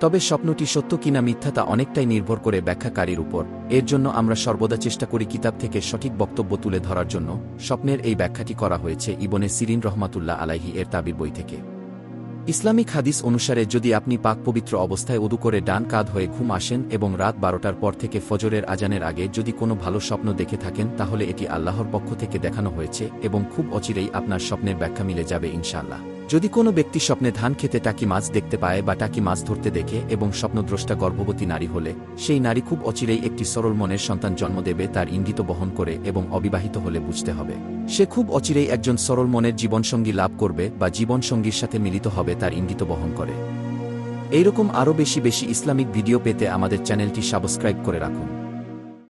তবে স্বপ্নটি সত্য কিনা মিথ্যা তা অনেকটাই নির্ভর করে ব্যাখ্যাকারীর উপর। এর জন্য আমরা সর্বদা চেষ্টা করি কিতাব থেকে সঠিক বক্তব্য তুলে ধরার জন্য স্বপ্নের এই ব্যাখ্যাটি করা হয়েছে ইবনে সিরিন রহমাতুল্লাহ আলাহি এর তাবির বই থেকে। ইসলামিক হাদিস অনুসারে যদি আপনি পাক পবিত্র অবস্থায় উদু করে ডান কাঁধ হয়ে ঘুম আসেন এবং রাত বারোটার পর থেকে ফজরের আজানের আগে যদি কোনো ভালো স্বপ্ন দেখে থাকেন, তাহলে এটি আল্লাহর পক্ষ থেকে দেখানো হয়েছে এবং খুব অচিরেই আপনার স্বপ্নের ব্যাখ্যা মিলে যাবে ইনশাআল্লাহ। যদি কোনো ব্যক্তি স্বপ্নে ধান খেতে টাকি মাছ দেখতে পায় বা টাকি মাছ ধরতে দেখে এবং স্বপ্নদ্রষ্টা গর্ভবতী নারী হলে, সেই নারী খুব অচিরেই একটি সরল মনের সন্তান জন্ম দেবে তার ইঙ্গিত বহন করে এবং অবিবাহিত হলে বুঝতে হবে। সে খুব অচিরেই একজন সরল মনের জীবনসঙ্গী লাভ করবে বা জীবনসঙ্গীর সাথে মিলিত হবে তার ইঙ্গিত বহন করে। এইরকম আরও বেশি বেশি ইসলামিক ভিডিও পেতে আমাদের চ্যানেলটি সাবস্ক্রাইব করে রাখুন।